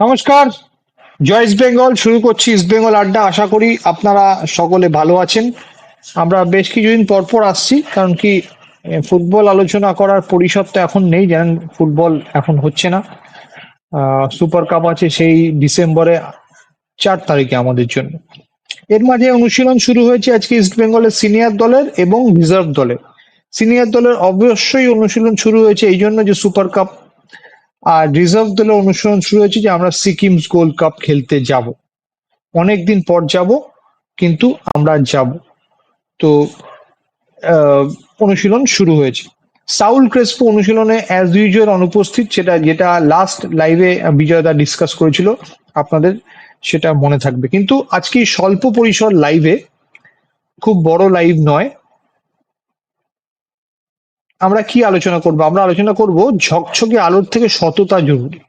নমস্কার, জয় ইস্ট বেঙ্গল, শুরু করছি ইস্ট বেঙ্গল আড্ডা। আশা করি আপনারা সকলে ভালো আছেন। আমরা বেশ কিছুদিন পর পর আসছি, কারণ কি ফুটবল আলোচনা করার পরিসর তো এখন নেই, জানেন, ফুটবল এখন হচ্ছে না। সুপার কাপ আছে সেই ডিসেম্বরে চার তারিখে আমাদের জন্য। এর মাঝে অনুশীলন শুরু হয়েছে আজকে ইস্ট বেঙ্গলের সিনিয়র দলের এবং রিজার্ভ দলের। সিনিয়র দলের অবশ্যই অনুশীলন শুরু হয়েছে, এই জন্য যে সুপার কাপ আর রিজার্ভ দলের অনুশীলন শুরু হয়েছে যে আমরা সিকিমস গোল্ড কাপ খেলতে যাব। অনেক দিন পর যাব, কিন্তু আমরা যাব। তো অনুশীলন শুরু হয়েছে। সাউল ক্রেসপো অনুশীলনে অ্যাজ ইউজুয়াল অনুপস্থিত, সেটা যেটা লাস্ট লাইভে বিজয়দা ডিসকাস করেছিল, আপনাদের সেটা মনে থাকবে। কিন্তু আজকে স্বল্প পরিসর লাইভে খুব বড় লাইভ নয় আমরা কি আলোচনা করব? আমরা আলোচনা করব ঝকঝকে আলোর থেকে সততা জরুরি।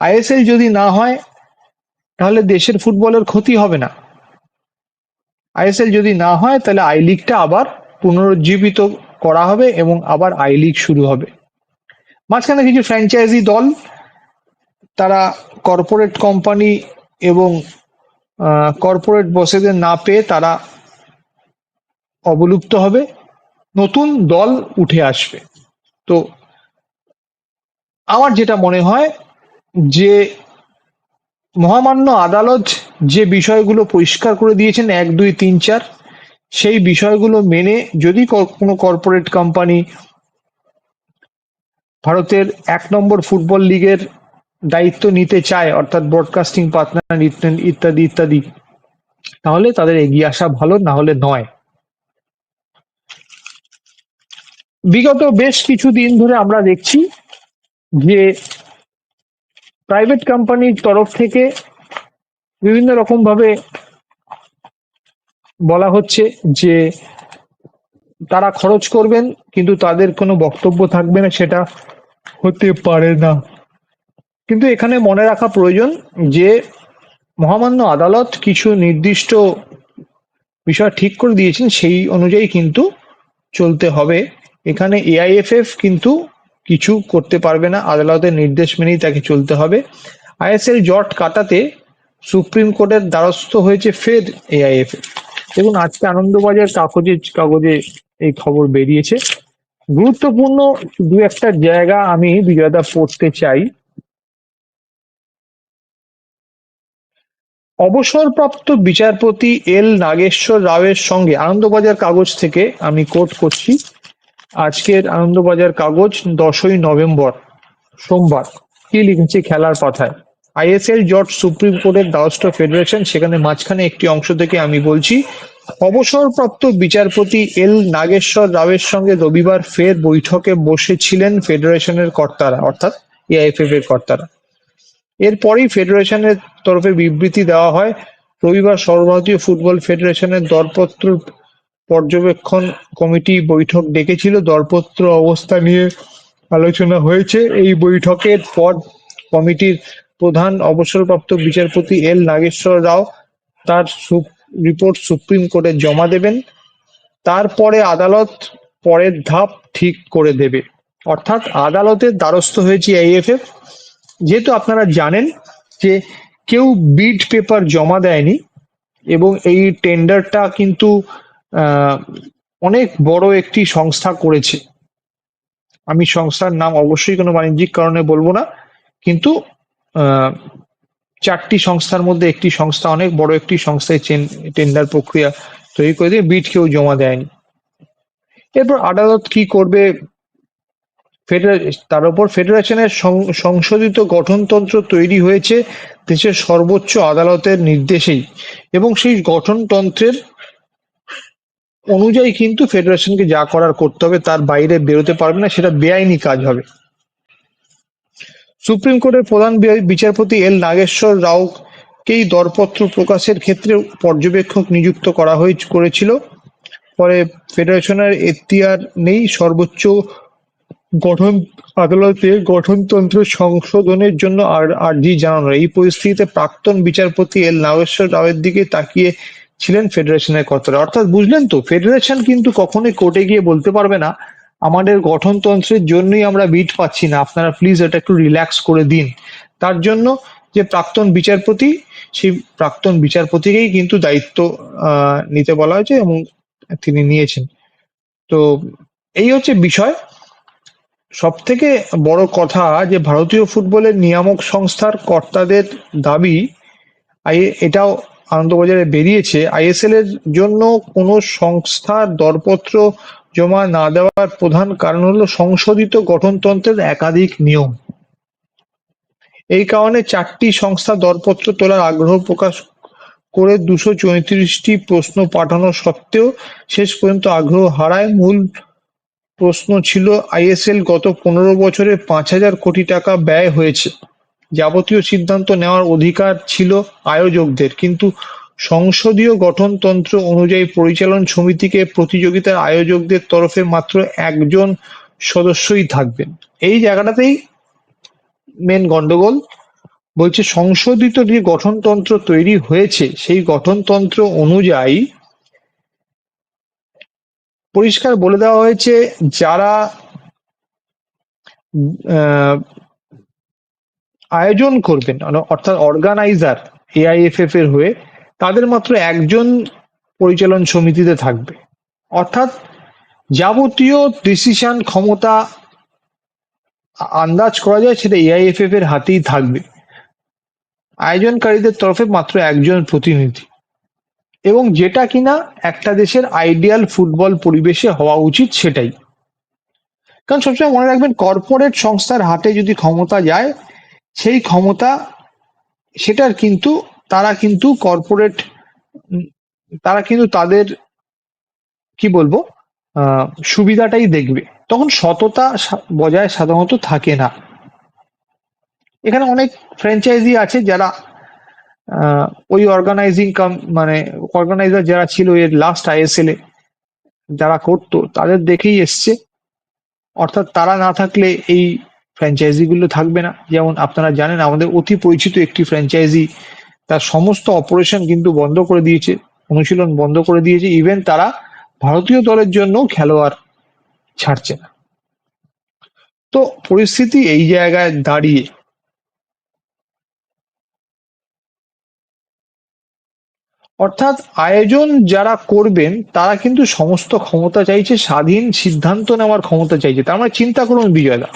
আইএসএল যদি না হয়, তাহলে দেশের ফুটবলের ক্ষতি হবে না। আইএসএল যদি না হয়, তাহলে আই লিগটা আবার পুনরুজ্জীবিত করা হবে এবং আবার আই লিগ শুরু হবে। মাঝখানে কিছু ফ্র্যাঞ্চাইজি দল, তারা কর্পোরেট কোম্পানি এবং কর্পোরেট বসেদের না পেয়ে তারা অবলুপ্ত হবে। নতুন দল উঠে আসবে। তো আমার যেটা মনে হয় যে মহামান্য আদালত যে বিষয়গুলো পরিষ্কার করে দিয়েছেন, এক, দুই, তিন, চার, সেই বিষয়গুলো মেনে যদি কোনো কর্পোরেট কোম্পানি ভারতের এক নম্বর ফুটবল লিগের দায়িত্ব নিতে চায়, অর্থাৎ ব্রডকাস্টিং পার্টনার ইত্যাদি ইত্যাদি, তাহলে তাদের এগিয়ে আসা ভালো, না হলে নয়। বিগত বেশ কিছু দিন ধরে আমরা দেখছি যে প্রাইভেট কোম্পানির তরফ থেকে বিভিন্ন রকম ভাবে বলা হচ্ছে যে তারা খরচ করবেন, কিন্তু তাদের কোনো বক্তব্য থাকবে না, সেটা হতে পারে না। কিন্তু এখানে মনে রাখা প্রয়োজন যে মহামান্য আদালত কিছু নির্দিষ্ট বিষয় ঠিক করে দিয়েছেন, সেই অনুযায়ী কিন্তু চলতে হবে। এখানে এআইএফএফ কিন্তু কিছু করতে পারবে না, আদালতের নির্দেশ মেনেই তাকে চলতে হবে। আইএসএল জট কাটাতে সুপ্রিম কোর্টের দ্বারস্থ হয়েছে ফের এআইএফএফ দেখুন, আজকে আনন্দবাজার কাগজে কাগজে এই খবর বেরিয়েছে। গুরুত্বপূর্ণ দু একটা জায়গা আমি বিজয়দা পড়তে চাই। অবসরপ্রাপ্ত বিচারপতি এল নাগেশ্বর রাওয়ের সঙ্গে আনন্দবাজার কাগজ থেকে আমি কোট করছি। আজকের আনন্দবাজার কাগজ দশই নভেম্বর, সোমবার। কি লিখেছে খেলার পাথায় আইএসএল জট সুপ্রিম কোর্টের দ্বারস্থ ফেডারেশন, সেখানে মাঝখানে একটি অংশ থেকে আমি বলছি, অবসরপ্রাপ্ত বিচারপতি এল নাগেশ্বর রাওয়ের সঙ্গে রবিবার ফের বৈঠকে বসেছিলেন ফেডারেশনের কর্তারা, অর্থাৎ এআইএফএফ এর কর্তারা। এরপরেই ফেডারেশনের তরফে বিবৃতি দেওয়া হয়, রবিবার সর্বভারতীয় ফুটবল ফেডারেশনের দরপত্র পর্যবেক্ষণ কমিটি বৈঠক ডেকেছিল। দরপত্র অবস্থা নিয়ে আলোচনা হয়েছে। এই বৈঠকের পর কমিটির প্রধান অবসরপ্রাপ্ত বিচারপতি এল নাগেশ্বর রাও তার রিপোর্ট সুপ্রিম কোর্টে জমা দেবেন। তারপরে আদালত পরের ধাপ ঠিক করে দেবে। অর্থাৎ আদালতের দ্বারস্থ হয়েছে আইএফএফ। যেহেতু আপনারা জানেন যে কেউ বিড পেপার জমা দেয়নি এবং এই টেন্ডারটা কিন্তু অনেক বড় একটি সংস্থা করেছে। আমি সংস্থার নাম অবশ্যই কোনো বাণিজ্যিক কারণে বলব না, কিন্তু চারটি সংস্থার মধ্যে একটি সংস্থা, অনেক বড় একটি সংস্থায় টেন্ডার প্রক্রিয়া তৈরি করে দিয়ে বিট কেউ জমা দেয়নি। এরপর আদালত কি করবে? তার উপর ফেডারেশনের সংশোধিত গঠনতন্ত্র তৈরি হয়েছে দেশের সর্বোচ্চ আদালতের নির্দেশেই এবং সেই গঠনতন্ত্রের অনুযায়ী কিন্তু ফেডারেশনকে যা করার করতে হবে, তার বাইরে বেরোতে পারবে না, সেটা বেআইনি কাজ হবে। সুপ্রিম কোর্টের প্রধান বিচারপতি এল নাগেশ্বর রাওকেই দরপত্র প্রকাশের ক্ষেত্রে পর্যবেক্ষক নিযুক্ত করা হয়ে করেছিল। পরে ফেডারেশনের এখতিয়ার নেই, সর্বোচ্চ গঠন আদালতে গঠনতন্ত্র সংশোধনের জন্য আর আর্জি জানানো এই পরিস্থিতিতে প্রাক্তন বিচারপতি এল নাগেশ্বর রাওয়ের দিকে তাকিয়ে ছিলেন ফেডারেশনের কর্তারা। অর্থাৎ বুঝলেন তো, ফেডারেশন কিন্তু কখনোই কোর্টে গিয়ে বলতে পারবে না, আমাদের গঠনতন্ত্রের জন্যই আমরা বিট পাচ্ছি না, আপনারা প্লিজ এটা একটু রিল্যাক্স করে দিন। তার জন্য যে প্রাক্তন বিচারপতি, সেই প্রাক্তন বিচারপতিকেই কিন্তু দায়িত্ব নিতে বলা হয়েছে এবং তিনি নিয়েছেন। তো এই হচ্ছে বিষয়। সব থেকে বড় কথা যে ভারতীয় ফুটবলের নিয়ামক সংস্থার কর্তাদের দাবি এটাও আনন্দবাজারে বেরিয়েছে, আইএসএল এর জন্য কোনো সংস্থার দরপত্র জমা না দেওয়ার প্রধান কারণ হলো সংশোধিত গঠনতন্ত্রের একাধিক নিয়ম। এই কারণে চারটি সংস্থা দরপত্র তোলার আগ্রহ প্রকাশ করে দুশো চৌত্রিশটি প্রশ্ন পাঠানো সত্ত্বেও শেষ পর্যন্ত আগ্রহ হারায়। মূল প্রশ্ন ছিল, আইএসএল গত পনেরো বছরে পাঁচ হাজার কোটি টাকা ব্যয় হয়েছে। যাবতীয় সিদ্ধান্ত নেওয়ার অধিকার ছিল আয়োজকদের। কিন্তু সংসদীয় গঠনতন্ত্র অনুযায়ী পরিচালন সমিতিকে প্রতিযোগিতার আয়োজকদের তরফে মাত্র একজন সদস্যই থাকবেন। এই জায়গাটাতেই মেন গন্ডগোল। বলছে, সংশোধিত যে গঠনতন্ত্র তৈরি হয়েছে, সেই গঠনতন্ত্র অনুযায়ী পরিষ্কার বলে দেওয়া হয়েছে, যারা আয়োজন করবেন অর্থাৎ অর্গানাইজার এআইএফএফ এর হয়ে, তাদের মাত্র একজন পরিচালন সমিতিতে থাকবে। অর্থাৎ যাবতীয় ডিসিশন ক্ষমতা আন্দাজ করা যায়, সেটা এআইএফএফ এর হাতেই থাকবে। আয়োজনকারীদের তরফে মাত্র একজন প্রতিনিধি। এবং যেটা কিনা একটা দেশের আইডিয়াল ফুটবল পরিবেশে হওয়া উচিত সেটাই। কারণ সবসময় মনে রাখবেন কর্পোরেট সংস্থার হাতে যদি ক্ষমতা যায় সেই ক্ষমতা, সেটার কিন্তু, তারা কিন্তু কর্পোরেট তারা কিন্তু তাদের, কি বলব সুবিধাটাই দেখবে। তখন সততা বজায় সাধারণত থাকে না। এখানে অনেক ফ্র্যাঞ্চাইজি আছে যারা ওই অর্গানাইজিং কাম মানে অর্গানাইজার যারা ছিল এর লাস্ট আইএসএল এ, যারা করতো, তাদের দেখেই এসছে। অর্থাৎ তারা না থাকলে এই ফ্র্যাঞ্চাইজি গুলো থাকবে না। যেমন আপনারা জানেন, আমাদের অতি পরিচিত একটি ফ্র্যাঞ্চাইজি তার সমস্ত অপারেশন কিন্তু বন্ধ করে দিয়েছে, অনুশীলন বন্ধ করে দিয়েছে। ইভেন তারা ভারতীয় দলের জন্য খেলোয়াড় ছাড়ছে না। তো পরিস্থিতি এই জায়গায় দাঁড়িয়ে। অর্থাৎ আয়োজন যারা করবেন, তারা কিন্তু সমস্ত ক্ষমতা চাইছে, স্বাধীন সিদ্ধান্ত নেওয়ার ক্ষমতা চাইছে। তার মানে চিন্তা করুন বিজয়দা।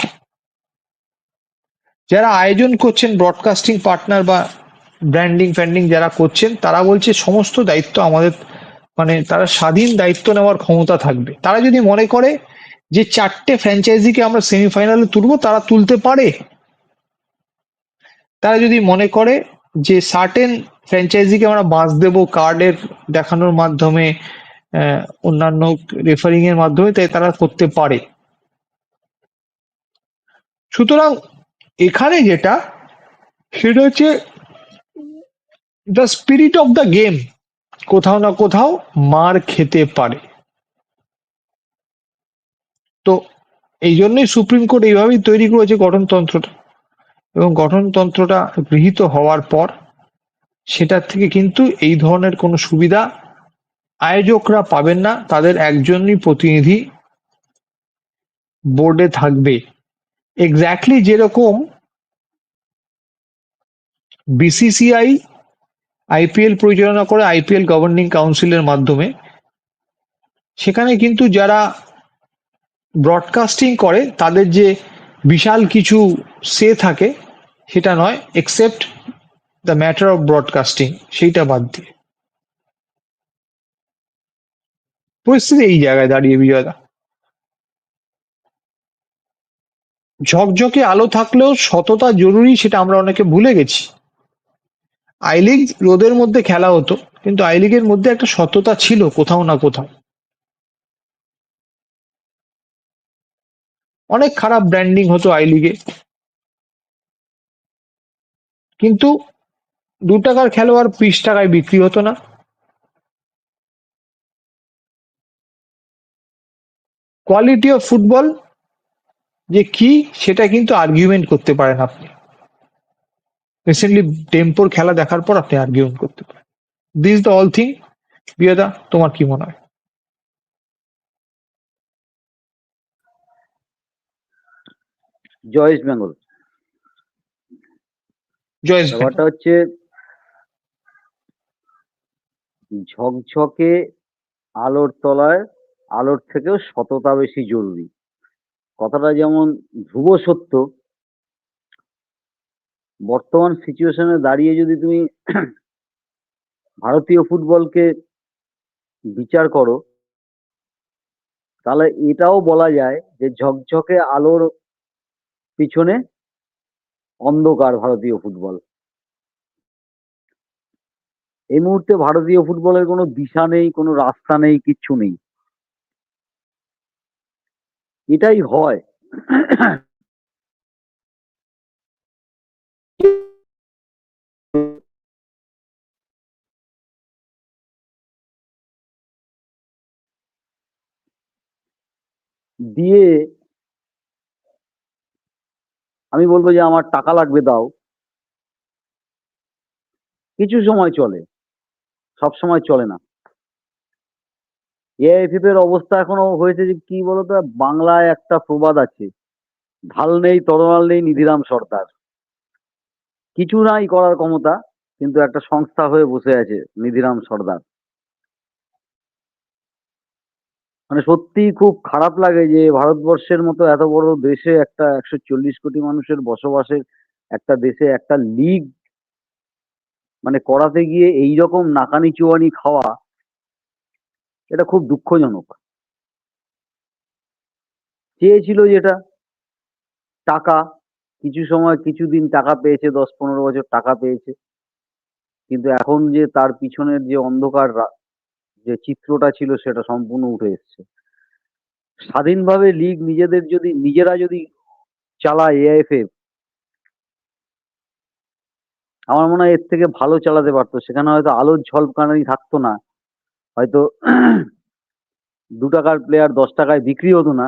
যারা আয়োজন করছেন ব্রডকাস্টিং পার্টনার বা ব্র্যান্ডিং ফ্যান্ডিং যারা করছেন, তারা বলছে সমস্ত দায়িত্ব আমাদের মানে তারা স্বাধীন দায়িত্ব নেওয়ার ক্ষমতা থাকবে। তারা যদি মনে করে যে চারটে ফ্র্যাঞ্চাইজিকে আমরা সেমিফাইনালে তুলবো, তারা তুলতে পারে। তারা যদি মনে করে যে সার্টেন ফ্র্যাঞ্চাইজিকে আমরা বাঁচ দেবো কার্ডের দেখানোর মাধ্যমে অন্যান্য রেফারিং এর মাধ্যমে, তাই তারা করতে পারে। সুতরাং এখানে যেটা, সেটা হচ্ছে the spirit of the game কোথাও না কোথাও মার খেতে পারে। তো এই জন্যই সুপ্রিম কোর্ট এইভাবেই তৈরি করেছে গঠনতন্ত্রটা। এবং গঠনতন্ত্রটা গৃহীত হওয়ার পর, সেটার থেকে কিন্তু এই ধরনের কোনো সুবিধা আয়োজকরা পাবেন না। তাদের একজনই প্রতিনিধি বোর্ডে থাকবে। এক্স্যাক্টলি যেরকম বিসিসিআই আইপিএল পরিচালনা করে আইপিএল গভর্নিং কাউন্সিলের মাধ্যমে, সেখানে কিন্তু যারা ব্রডকাস্টিং করে, তাদের যে বিশাল কিছু সে থাকে, সেটা নয় except the matter of broadcasting সেইটা বাদ দিয়ে। পরিস্থিতি এই জায়গায় দাঁড়িয়ে, বিজয়দা। ঝকঝকে আলো থাকলেও সততা জরুরি সেটা আমরা অনেকে ভুলে গেছি। আই লিগ রোদের মধ্যে খেলা হতো, কিন্তু আই লিগের মধ্যে একটা সততা ছিল কোথাও না কোথাও। অনেক খারাপ ব্র্যান্ডিং হতো আই লিগে কিন্তু দু টাকার খেলোয়াড় বিশ টাকায় বিক্রি হতো না। কোয়ালিটি অফ ফুটবল যে কি সেটা কিন্তু আর্গুমেন্ট করতে পারেন আপনি। রিসেন্টলি টেম্পোর খেলা দেখার পর আপনি আর্গুমেন্ট করতে পারেন। দিস দ্য অল থিং বিয়দা তোমার কি মনে হয়? জয় ইস্ট বেঙ্গল ভাই ব্যাপারটা হচ্ছে ঝকঝকে আলোর তলায় আলোর থেকেও সততা বেশি জরুরি। কথাটা যেমন ধ্রুব সত্য, বর্তমান সিচুয়েশনে দাঁড়িয়ে যদি তুমি ভারতীয় ফুটবলকে বিচার করো, তাহলে এটাও বলা যায় যে ঝকঝকে আলোর পিছনে অন্ধকার ভারতীয় ফুটবল। এই মুহূর্তে ভারতীয় ফুটবলের কোনো দিশা নেই, কোনো রাস্তা নেই, কিচ্ছু নেই। এটাই হয়। দিয়ে আমি বলব যে আমার টাকা লাগবে, দাও। কিছু সময় চলে, সব সময় চলে না। এআইএফএফ এর অবস্থা এখনও হয়েছে যে কি বলতো? বাংলায় একটা প্রবাদ আছে। ঢাল নেই, তরোয়াল নেই, নিধিরাম সর্দার। কিছু নাই করার ক্ষমতা, কিন্তু একটা সংস্থা হয়ে বসে আছে নিধিরাম সর্দার। মানে সত্যি খুব খারাপ লাগে যে ভারতবর্ষের মতো এত বড় দেশে একটা একশো চল্লিশ কোটি মানুষের বসবাসের একটা দেশে একটা লিগ মানে করাতে গিয়ে এই রকম নাকানি চুয়ানি খাওয়া এটা খুব দুঃখজনক। চেয়েছিল যেটা, টাকা, কিছু সময় কিছুদিন টাকা পেয়েছে, দশ পনেরো বছর টাকা পেয়েছে। কিন্তু এখন যে তার পিছনের যে অন্ধকার যে চিত্রটা ছিল সেটা সম্পূর্ণ উঠে এসছে। স্বাধীনভাবে লিগ নিজেদের যদি, নিজেরা যদি চালায় এআইএফএফ আমার মনে হয় এর থেকে ভালো চালাতে পারতো। সেখানে হয়তো আলোর ঝলকানি থাকতো না। হয়তো দু টাকার প্লেয়ার দশ টাকায় বিক্রি হতো না।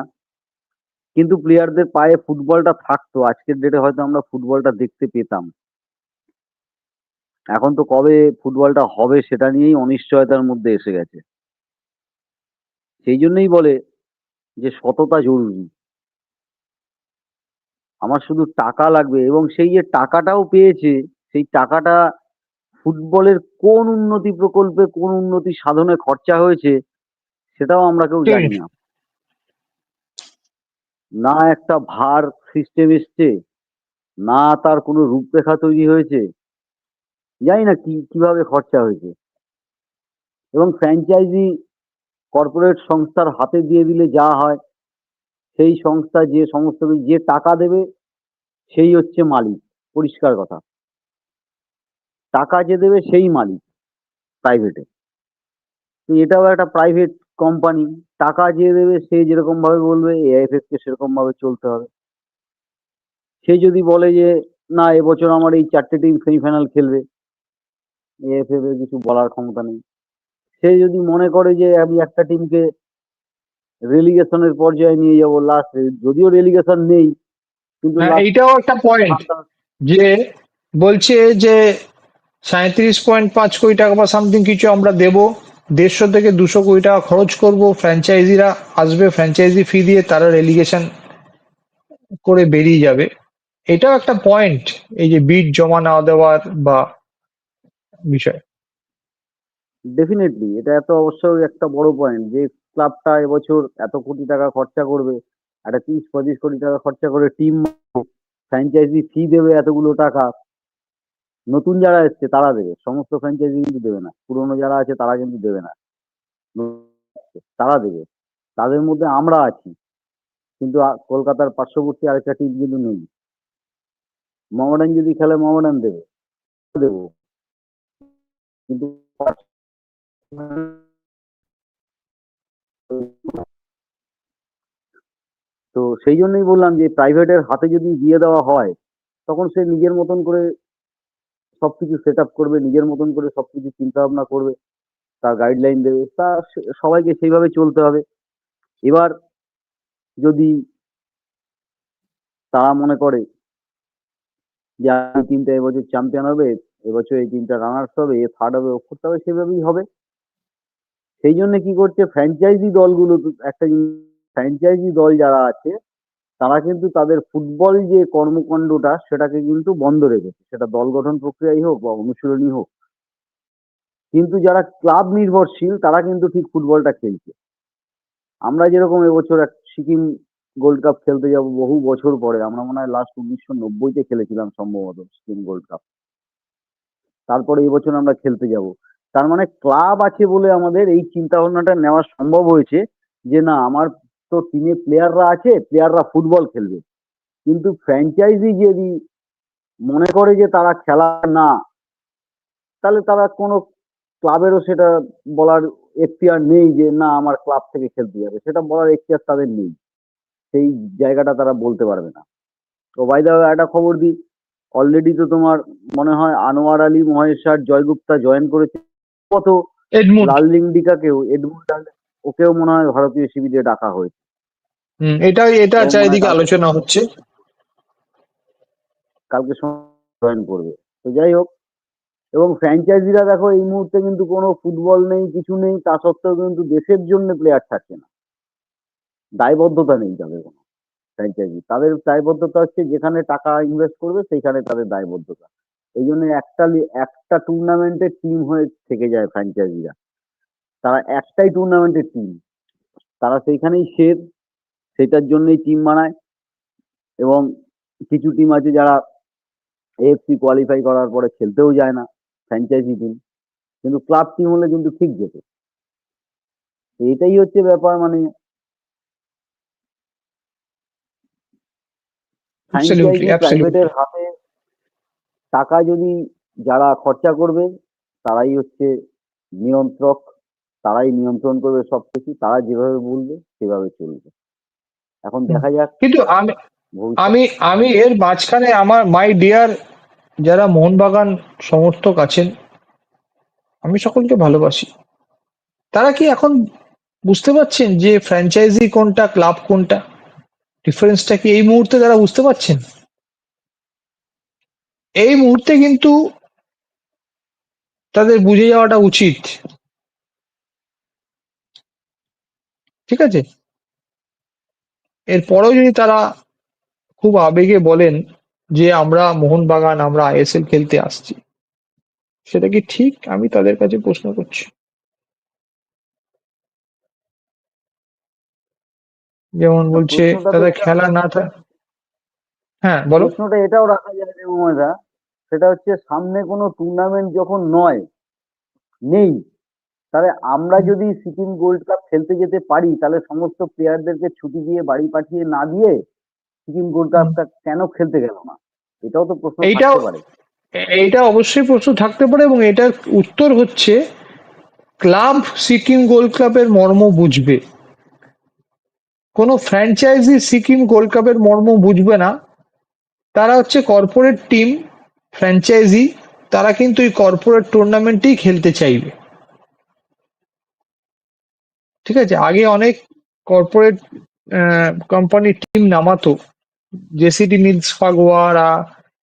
কিন্তু প্লেয়ারদের পায়ে ফুটবলটা থাকতো। আজকের ডেটে হয়তো আমরা ফুটবলটা দেখতে পেতাম। এখন তো কবে ফুটবলটা হবে সেটা নিয়েই অনিশ্চয়তার মধ্যে এসে গেছে। সেই জন্যই বলে যে সততা জরুরি। আমার শুধু টাকা লাগবে এবং সেই যে টাকাটাও পেয়েছে, সেই টাকাটা ফুটবলের কোন উন্নতি প্রকল্পে কোন উন্নতি সাধনে খরচা হয়েছে সেটাও আমরা কেউ জানি না। না একটা ভার সিস্টেম এসছে না তার কোনো রূপরেখা তৈরি হয়েছে জানি না কি কীভাবে খরচা হয়েছে। এবং ফ্র্যাঞ্চাইজি কর্পোরেট সংস্থার হাতে দিয়ে দিলে যা হয় সেই সংস্থা যে সমস্ত যে টাকা দেবে সেই হচ্ছে মালিক পরিষ্কার কথা। টাকা যে দেবে সেই মালিক প্রাইভেটে তো এটাও একটা প্রাইভেট কোম্পানি টাকা যে দেবে সে যেরকম ভাবে বলবে এআইএফএফ কে সেরকম ভাবে চলতে হবে। সে যদি বলে যে না এবছর আমার এই চারটে টিম সেমিফাইনাল খেলবে এএফএফ এর কিছু বলার ক্ষমতা নেই। সে যদি মনে করে যে আমি একটা টিমকে রেলিগেশনের পর্যায়ে নিয়ে যাব লাস্ট যদিও রেলিগেশন নেই কিন্তু হ্যাঁ, এইটাও একটা পয়েন্ট যে বলছে যে সাঁত্রিশ পয়েন্ট পাঁচ কোটি টাকা বা সামথিং কিছু আমরা দেব। দেড়শো থেকে দুশো কোটি টাকা খরচ করব। ফ্র্যাঞ্চাইজিরা আসবে ফ্র্যাঞ্চাইজি ফি দিয়ে তারা রেলিগেশন করে বেরিয়ে যাবে। এটাও একটা পয়েন্ট এই যে বিট জমা না দেওয়ার বা বিষয়। ডেফিনেটলি এটা এত অবশ্যই একটা বড় পয়েন্ট যে ক্লাবটা এবছর এত কোটি টাকা খরচা করবে, একটা তিরিশ পঁচিশ কোটি টাকা খরচা করে টিম ফ্র্যাঞ্চাইজি ফি দেবে এতগুলো টাকা। নতুন যারা এসছে তারা দেবে, সমস্ত ফ্র্যাঞ্চাইজি কিন্তু দেবে না, পুরনো যারা আছে তারা কিন্তু দেবে না। তারা দেবে, তাদের মধ্যে আমরা আছি, কিন্তু কলকাতার পার্শ্ববর্তী আরেকটা টিম কিন্তু নেই। মোহামেডান যদি খেলে মোহামেডান দেবে, দেবো। কিন্তু তো সেই জন্যই বললাম যে প্রাইভেটের হাতে যদি দিয়ে দেওয়া হয়, তখন সে নিজের মতন করে সবকিছু সেট আপ করবে, নিজের মতন করে সবকিছু চিন্তা ভাবনা করবে, তার গাইডলাইন দেবে, তা সবাইকে সেইভাবে চলতে হবে। এবার যদি তারা মনে করে যে এই টিমটা এবছর চ্যাম্পিয়ন হবে, এবছর এই টিমটা রানার্স হবে, এ থার্ড হবে, ও ফোর্থ হবে, সেভাবেই হবে। সেই জন্য কি করছে ফ্র্যাঞ্চাইজি দলগুলো, একটা ফ্র্যাঞ্চাইজি দল যারা আছে তারা কিন্তু তাদের ফুটবল যে কর্মকাণ্ডটা, সেটাকে কিন্তু বন্ধ রেখেছে। সেটা দল গঠন প্রক্রিয়াই হোক বা অনুশীলনী হোক। কিন্তু যারা ক্লাব নির্ভরশীল, তারা কিন্তু ঠিক ফুটবলটা খেলছে। আমরা যেরকম এবছর এক সিকিম গোল্ড কাপ খেলতে যাব বহু বছর পরে, আমরা মনে হয় লাস্ট উনিশশো নব্বইতে খেলেছিলাম সম্ভবত সিকিম গোল্ড কাপ। তারপরে এবছর আমরা খেলতে যাব। তার মানে ক্লাব আছে বলে আমাদের এই চিন্তা ভাবনাটা নেওয়া সম্ভব হয়েছে যে না, আমার তো টিমে প্লেয়াররা আছে প্লেয়াররা ফুটবল খেলবে। কিন্তু ফ্র্যাঞ্চাইজি যদি মনে করে যে তারা খেলা না তাহলে তারা কোনো ক্লাবেরও সেটা বলার এখতিয়ার নেই যে না আমার ক্লাব থেকে খেলতে যাবে। সেটা বলার এখতিয়ার তাদের নেই। সেই জায়গাটা তারা বলতে পারবে না। তো বাইদা একটা খবর দিই। অলরেডি তো তোমার মনে হয় আনোয়ার আলী মহেশ আর জয়গুপ্তা জয়েন করেছে। কত? এডমুন্ড। লাললিং ডিকাকেও এডমুন্ড ওকেও মনে হয় ভারতীয় শিবিরে ডাকা হয়েছে। হুম, এটা এটা চারিদিকে আলোচনা হচ্ছে। কালকে জয়েন করবে তো যাই হোক এবং ফ্র্যাঞ্চাইজিরা দেখো এই মুহূর্তে কিন্তু কোনো ফুটবল নেই কিছু নেই তা সত্ত্বেও কিন্তু দেশের জন্য প্লেয়ার থাকছে না। দায়বদ্ধতা নেই তাদের কোনো ফ্র্যাঞ্চাইজি তাদের দায়বদ্ধতা হচ্ছে যেখানে টাকা ইনভেস্ট করবে সেইখানে তাদের দায়বদ্ধতা। এই জন্য একটা একটা টুর্নামেন্টের টিম হয়ে থেকে যায় ফ্র্যাঞ্চাইজিরা তারা একটাই টুর্নামেন্টের টিম তারা সেইখানেই শের সেটার জন্যই টিম বানায় এবং কিছু টিম আছে যারা এএফসি কোয়ালিফাই করার পরে খেলতেও যায় না ফ্র্যাঞ্চাইজি টিম কিন্তু ক্লাব টিম হলে কিন্তু ঠিক যেত। এটাই হচ্ছে ব্যাপার মানে. প্রাইভেটের হাতে টাকা যদি যারা খরচা করবে তারাই হচ্ছে নিয়ন্ত্রক তারাই নিয়ন্ত্রণ করবে সবকিছু তারা যেভাবে বলবে সেভাবে চলবে। এখন দেখা যাক কিন্তু আমি আমি আমি এর মাঝখানে আমার মাই ডিয়ার যারা মোহনবাগান সমর্থক আছেন আমি সকলকে ভালোবাসি। তারা কি এখন বুঝতে পারছেন যে ফ্র্যাঞ্চাইজি কোনটা ক্লাব কোনটা? ডিফারেন্সটা কি এই মুহূর্তে তারা বুঝতে পারছেন? এই মুহূর্তে কিন্তু তাদের বুঝে যাওয়াটা উচিত। ঠিক আছে? এরপরেও যদি তারা খুব আবেগে বলেন যে আমরা মোহনবাগান আমরা আইএসএল খেলতে আসছি সেটা কি ঠিক? আমি তাদের কাছে প্রশ্ন করছি। যেমন বলছে তাদের খেলা না থাক হ্যাঁ বলো। প্রশ্নটা এটাও রাখা যায় যে সেটা হচ্ছে সামনে কোনো টুর্নামেন্ট যখন নয় নেই তাহলে আমরা যদি সিকিম গোল্ড কাপ খেলতে যেতে পারি তাহলে সমস্ত প্লেয়ারদেরকে ছুটি দিয়ে বাড়ি পাঠিয়ে না দিয়ে সিকিম গোল্ড কাপটা কেন খেলতে গেল না? এটাও তো প্রশ্ন এইটাও- থাকতে পারে। এ- এইটা অবশ্যই প্রশ্ন থাকতে পারে এবং এটার উত্তর হচ্ছে ক্লাব সিকিম গোল্ড ক্লাবের মর্ম বুঝবে। কোনো ফ্র্যাঞ্চাইজি সিকিম গোল্ড কাপের মর্ম বুঝবে না। তারা হচ্ছে কর্পোরেট টিম ফ্র্যাঞ্চাইজি তারা কিন্তু এই কর্পোরেট টুর্নামেন্টেই খেলতে চাইবে। ঠিক আছে? আগে অনেক কর্পোরেট কোম্পানির টিম নামাতো। জেসিডি মিলস ফাগোয়ারা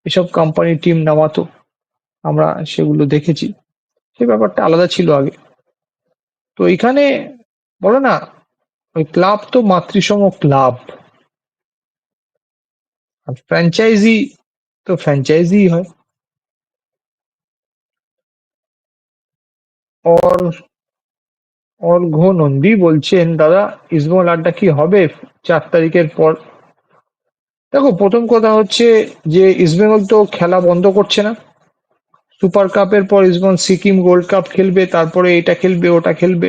এসব কোম্পানির টিম নামাতো। আমরা সেগুলো দেখেছি। সে ব্যাপারটা আলাদা ছিল আগে। তো এখানে বলো না, ওই ক্লাব তো মাতৃসম ক্লাব। আর ফ্র্যাঞ্চাইজি তো ফ্র্যাঞ্চাইজি হয়। অর্ঘ নন্দী বলছেন, দাদা ইসমল আড্ডা কি হবে? চার তারিখের পর দেখো, প্রথম কথা হচ্ছে যে ইস্টবেঙ্গল তো খেলা বন্ধ করছে না। সুপার কাপের পর ইস্টবেঙ্গল সিকিম গোল্ড কাপ খেলবে, তারপরে এটা খেলবে, ওটা খেলবে।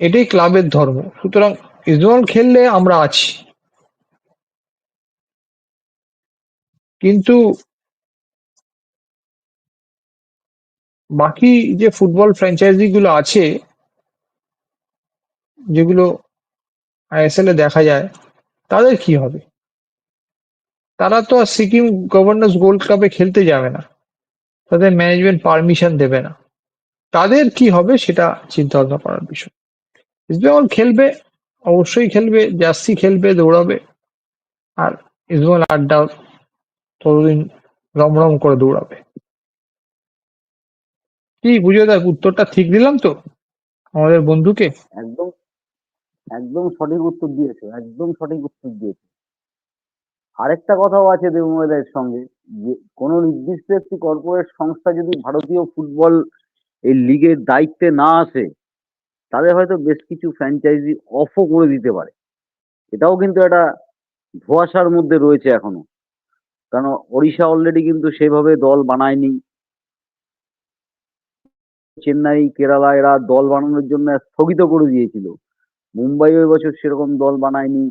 এটাই ক্লাবের ধর্ম। সুতরাং ইস্টবেঙ্গল খেললে আমরা আছি। কিন্তু বাকি যে ফুটবল ফ্র্যাঞ্চাইজি গুলো আছে যেগুলো আইএসএল এ দেখা যায়, তাদের কি হবে? তারা তো আর সিকিম গভর্নর্স গোল্ড কাপে খেলতে যাবে না। তাদের ম্যানেজমেন্ট পারমিশন দেবে না। তাদের কি হবে সেটা চিন্তা ভাবনা করার বিষয়। ইস্টবেঙ্গল খেলবে, অবশ্যই খেলবে, জার্সি খেলবে, দৌড়াবে। আর ইস্টবেঙ্গল আড্ডা ততদিন রমরম করে দৌড়াবে। কি বুঝে দেখ, উত্তরটা ঠিক দিলাম তো? আমাদের বন্ধুকে? একদম। একদম সঠিক উত্তর দিয়েছ, একদম সঠিক উত্তর দিয়েছ। আরেকটা কথাও আছে দেবময়দার সঙ্গে, যে কোনো নির্দিষ্ট একটি কর্পোরেট সংস্থা যদি ভারতীয় ফুটবল এই লিগের দায়িত্বে না আসে তাদের হয়তো বেশ কিছু ফ্র্যাঞ্চাইজি অফও করে দিতে পারে। এটাও কিন্তু একটা ধোঁয়াশার মধ্যে রয়েছে এখনও। কারণ ওড়িশা অলরেডি কিন্তু সেভাবে দল বানায়নি। চেন্নাই, কেরালা এরা দল বানানোর জন্য স্থগিত করে দিয়েছিল। মুম্বাইও এবছর সেরকম দল বানায়নি।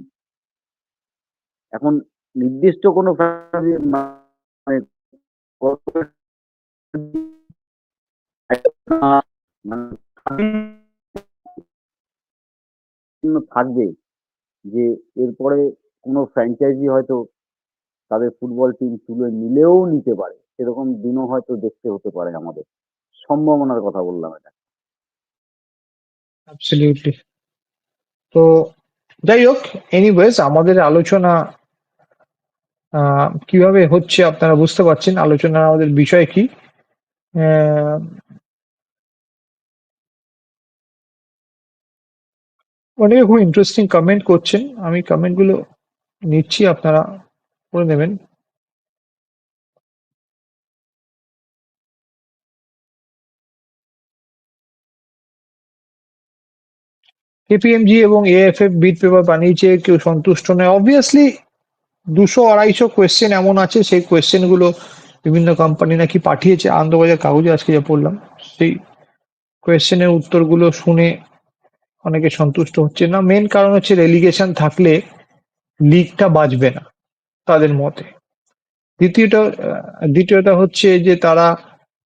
এখন নির্দিষ্ট কোনো মানে থাকবে যে এরপরে কোনো ফ্র্যাঞ্চাইজি হয়তো তাদের ফুটবল টিম তুলে নিলেও নিতে পারে। সেরকম দিনও হয়তো দেখতে হতে পারে আমাদের। সম্ভাবনার কথা বললাম এটা। তো যাই হোক এনিওয়েজ আমাদের আলোচনা কীভাবে হচ্ছে আপনারা বুঝতে পারছেন, আলোচনার আমাদের বিষয় কি। অনেকে খুব ইন্টারেস্টিং কমেন্ট করছেন, আমি কমেন্টগুলো নিচ্ছি, আপনারা করে নেবেন। কেপিএমজি এবং এএফএফ বিট পেপার বানিয়েছে, কেউ সন্তুষ্ট নয়। অবভিয়াসলি দুশো আড়াইশো কোয়েশ্চেন এমন আছে, সেই কোয়েশ্চেনগুলো বিভিন্ন কোম্পানি নাকি পাঠিয়েছে। আনন্দবাজার কাগজে আজকে যা পড়লাম, সেই কোয়েশ্চেনের উত্তরগুলো শুনে অনেকে সন্তুষ্ট হচ্ছে না। মেন কারণ হচ্ছে রেলিগেশন থাকলে লিগটা বাঁচবে না তাদের মতে। দ্বিতীয়টা দ্বিতীয়টা হচ্ছে যে তারা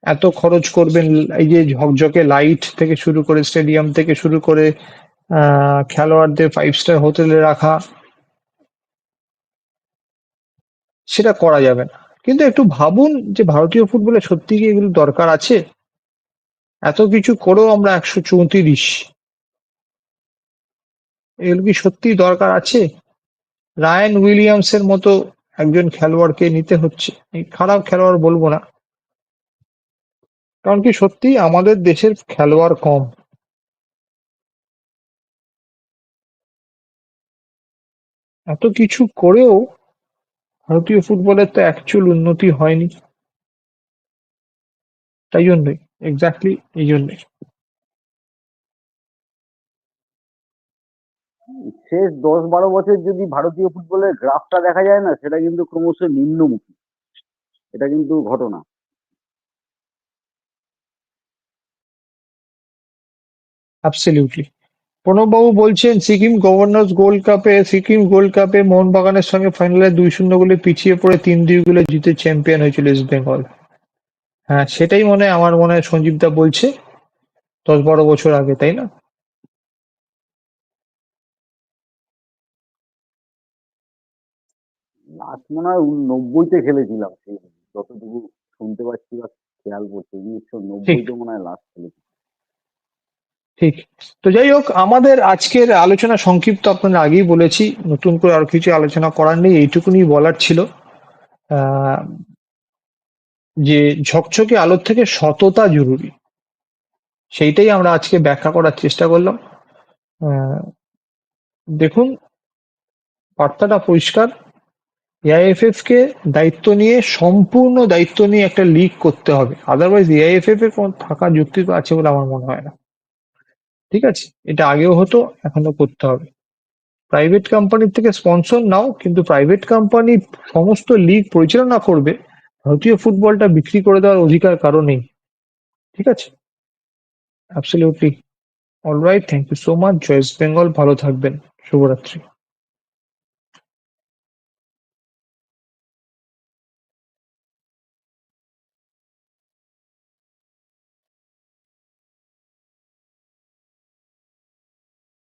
এত খরচ করবেন, এই যে ঝকঝকে লাইট থেকে শুরু করে স্টেডিয়াম থেকে শুরু করে খেলোয়াড়দের ফাইভ স্টার হোটেলে রাখা, সেটা করা যাবে না। কিন্তু একটু ভাবুন যে ভারতীয় ফুটবলে সত্যি কি এগুলো দরকার আছে? এত কিছু করেও আমরা একশো চৌত্রিশ। এগুলো কি সত্যি দরকার আছে? রায়ান উইলিয়ামসের মতো একজন খেলোয়াড়কে নিতে হচ্ছে। খারাপ খেলোয়াড় বলব না। কারণ কি সত্যি আমাদের দেশের খেলোয়াড় কম। এত কিছু করেও ভারতীয় ফুটবলের তো অ্যাকচুয়াল উন্নতি হয়নি। তাই জন্যই এক্স্যাক্টলি এই জন্যই। শেষ দশ বারো বছর যদি ভারতীয় ফুটবলের গ্রাফটা দেখা যায় না সেটা কিন্তু ক্রমশ নিম্নমুখী। এটা কিন্তু ঘটনা। অ্যাবসলিউটলি প্রণববাবু বলছেন সিকিম গভর্নর্স গোল্ড কাপে সিকিম গোল্ড কাপে মোহনবাগানের সঙ্গে ফাইনালে দুই শূন্য গোলে পিছিয়ে পড়ে তিন দুই গোলে জিতে চ্যাম্পিয়ন হয়েছিল ইস্ট বেঙ্গল। হ্যাঁ সেটাই মনে হয় আমার মনে হয় সঞ্জীব দা বলছে। দশ বারো বছর আগে তাই না? লাস্ট মনে হয় নব্বইতে খেলেছিলাম সেই যতটুকু শুনতে পাচ্ছি বা খেয়াল করছি উনিশশো নব্বইতে মনে হয় লাস্ট খেলেছি ঠিক। তো যাই হোক, আমাদের আজকের আলোচনা সংক্ষিপ্ত আপনাদের আগেই বলেছি, নতুন করে আর কিছু আলোচনা করার নেই, এইটুকুনি বলার ছিল। যে ঝকঝকে আলোর থেকে সততা জরুরি, সেইটাই আমরা আজকে ব্যাখ্যা করার চেষ্টা করলাম। দেখুন, বার্তাটা পরিষ্কার। এআইএফএফ কে দায়িত্ব নিয়ে, সম্পূর্ণ দায়িত্ব নিয়ে একটা লিগ করতে হবে। আদারওয়াইজ এআইএফএফ এর কোনো থাকা যুক্তি আছে বলে আমার মনে হয় না। ঠিক আছে? এটা আগেও হতো এখনও করতে হবে। প্রাইভেট কোম্পানির থেকে স্পন্সর নাও, কিন্তু প্রাইভেট কোম্পানি সমস্ত লিগ পরিচালনা করবে, ভারতীয় ফুটবলটা বিক্রি করে দেওয়ার অধিকার কারও নেই। ঠিক আছে? Absolutely alright thank you so much Joyce Bengal ভালো থাকবেন। শুভরাত্রি।